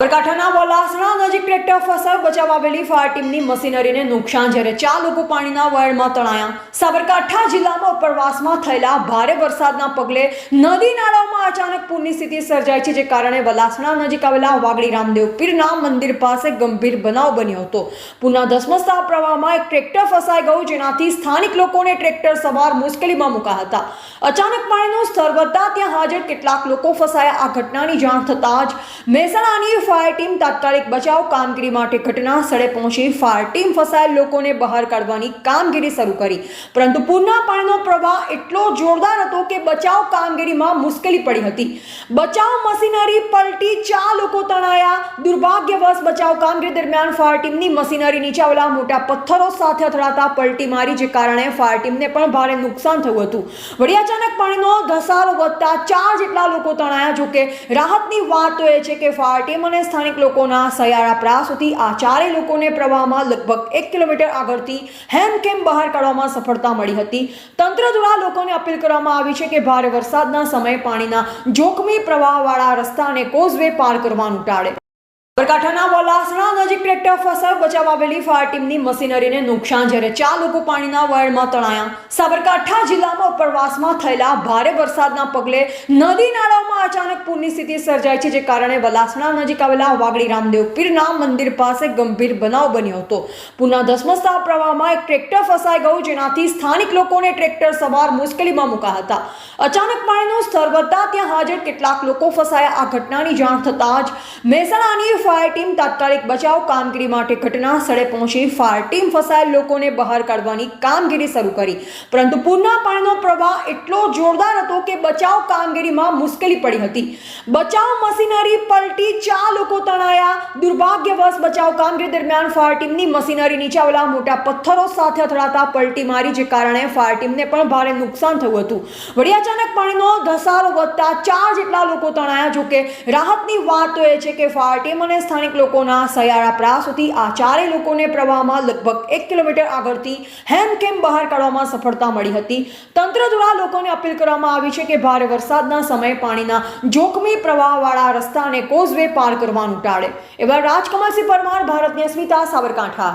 સાબરકાંઠાના વલાસણા નજીક ટ્રેક્ટર ફસાઈ બચાવ આવેલી ફાયર ટીમની મશીનરીને નુકસાન જ્યારે ચાર લોકો પાણીના વાયરમાં તણાયા. સાબરકાંઠા જિલ્લામાં ઉપરવાસમાં થયેલા ભારે વરસાદના પગલે નદી નાળાઓમાં અચાનક પૂરની સ્થિતિ સર્જાઈ છે, જે કારણે વલાસણા નજીક આવેલા વાગડી રામદેવ પીરના મંદિર પાસે ગંભીર બનાવ બન્યો હતો. પૂરના ધસમસતા પ્રવાહમાં એક ટ્રેક્ટર ફસાઈ ગયું, જેનાથી સ્થાનિક લોકોને ટ્રેક્ટર સવાર મુશ્કેલીમાં મુકાયા હતા. અચાનક પાણીનું સ્તર વધતા ત્યાં હાજર કેટલાક લોકો ફસાયા. આ ઘટનાની જાણ થતાં જ મહેસાણાની ફાયર ટીમ તાત્કાલિક બચાવ કામગીરી માટે ઘટના સ્થળે પહોંચી ફાયર ટીમ ફસાયેલ લોકોને બહાર કાઢવાની કામગીરી શરૂ કરી. પરંતુ પૂરના પાણીનો પ્રવાહ એટલો જોરદાર હતો કે બચાવ કામગીરીમાં મુશ્કેલી પડી હતી. બચાવ મશીનરી પલટી ચાર લોકો તણાયા. દુર્ભાગ્યવશ બચાવ કામગીરી દરમિયાન ફાયર ટીમની મશીનરી નીચે આવેલા મોટા પથ્થરો સાથે અથડાતા, પલટી મારી જે કારણે ફાયર ટીમને પણ ભારે નુકસાન થયું હતું. વળી અચાનક પાણીનો ધસારો વધતા ચાર જેટલા લોકો તણાયા જોકે રાહતની વાત તો એ છે કે ફાયર ટીમ અને સ્થાનિક લોકોના સયારા પ્રયાસોથી આ ચારેય લોકોને પ્રવાહમાં લગભગ એક કિલોમીટર આગળથી હેમખેમ બહાર કાઢવામાં સફળતા મળી હતી. તંત્ર દ્વારા લોકોને અપીલ કરવામાં આવી છે કે ભારે વરસાદના સમયે પાણીના જોખમી પ્રવાહવાળા રસ્તાને કોઝવે પાર કરવાનું ટાળે સાબરકાંઠાના વલાસણા નજીક ટ્રેક્ટર ફસાય બચાવ આવેલી ફાયર ટીમની મશીનરીને નુકસાન જ્યારે ચાર લોકો પાણીના વાયરમાં તણાયા. સાબરકાંઠા જિલ્લામાં ઉપરવાસમાં થયેલા ભારે વરસાદના પગલે નદી નાળાઓમાં અચાનક પૂરની સ્થિતિ સર્જાય છે, જે કારણે વલાસણા નજીક આવેલા વાગડી રામદેવ પીરના મંદિર પાસે ગંભીર બનાવ બન્યો હતો. પૂરના ધસમસતા પ્રવાહમાં એક ટ્રેક્ટર ફસાઈ ગયું, જેનાથી સ્થાનિક લોકોને ટ્રેક્ટર સવાર મુશ્કેલીમાં મુકાયા હતા. અચાનક પાણીનું સ્તર વધતા ત્યાં હાજર કેટલાક લોકો ફસાયા. આ ઘટનાની જાણ થતાં જ મહેસાણાની ફાયર ટીમ તાત્કાલિક બચાવ કામગીરી માટે ઘટના સ્થળે પહોંચી ફાયર ટીમ ફસાયેલ લોકોને બહાર કાઢવાની કામગીરી શરૂ કરી. પરંતુ પૂરના પાણીનો પ્રવાહ એટલો જોરદાર હતો કે બચાવ કામગીરીમાં મુશ્કેલી પડી હતી. બચાવ મશીનરી પલટી ચાર લોકો તણાયા. દુર્ભાગ્યવશ બચાવ કામગીરી દરમિયાન ફાયર ટીમની મશીનરી નીચે આવેલા મોટા પથ્થરો સાથે અથડાતા પલટી મારી જે કારણે ફાયર ટીમને પણ ભારે નુકસાન થયું હતું. વળી અચાનક પાણીનો ધસારો વધતા ચાર જેટલા લોકો તણાયા. જોકે રાહતની વાત તો એ છે કે ફાયર ટીમ અને સ્થાનિક લોકોના સયારા સુધી આ ચારેય લોકોને પ્રવાહમાં લગભગ એક કિલોમીટર આગળથી હેમકેમ બહાર કાઢવામાં સફળતા મળી હતી. તંત્ર દ્વારા લોકોને અપીલ કરવામાં આવી છે કે ભારે વરસાદના સમયે પાણીના જોખમી પ્રવાહવાળા રસ્તાને કોઝવે પાર કરવાનું ટાળે. એવા રાજકમલસિંહ પરમાર, ભારતની અસ્મિતા, સાબરકાંઠા.